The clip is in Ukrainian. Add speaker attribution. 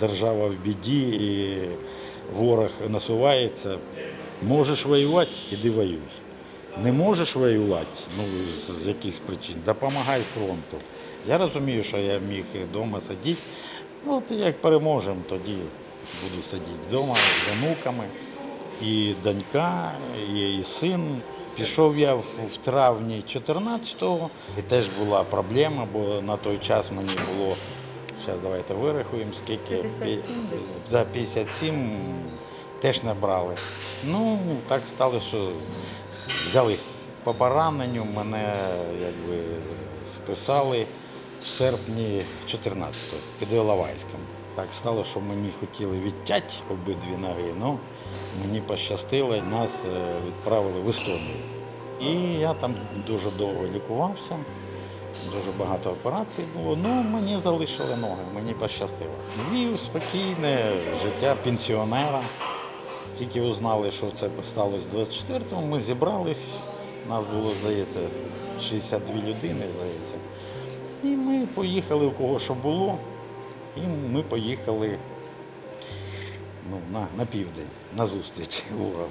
Speaker 1: держава в біді і ворог насувається. Можеш воювати, іди воюй. Не можеш воювати, ну з, якихось причин, допомагай фронту. Я розумію, що я міг вдома сидіти. Ну, от як переможемо, тоді буду сидіти вдома з онуками. І донька, і, і син. Пішов я в, в травні 14-го, і теж була проблема, бо на той час мені було, зараз давайте вирахуємо, скільки.
Speaker 2: 57 десь.
Speaker 1: Да, 57 теж не брали. Ну, так сталося, що взяли по пораненню, мене якби списали в серпні 14-го під Іловайськом. Так стало, що мені хотіли відтяти обидві ноги, але мені пощастило, нас е, відправили в Естонію. І я там дуже довго лікувався. Дуже багато операцій було. Ну, мені залишили ноги, мені пощастило. Вів спокійне життя пенсіонера. Тільки узнали, що це сталося 24-го, ми зібрались. Нас було, здається, 62 людини, здається. І ми поїхали, у кого що було. І ми поїхали ну, на, на південь, на зустріч ворогу.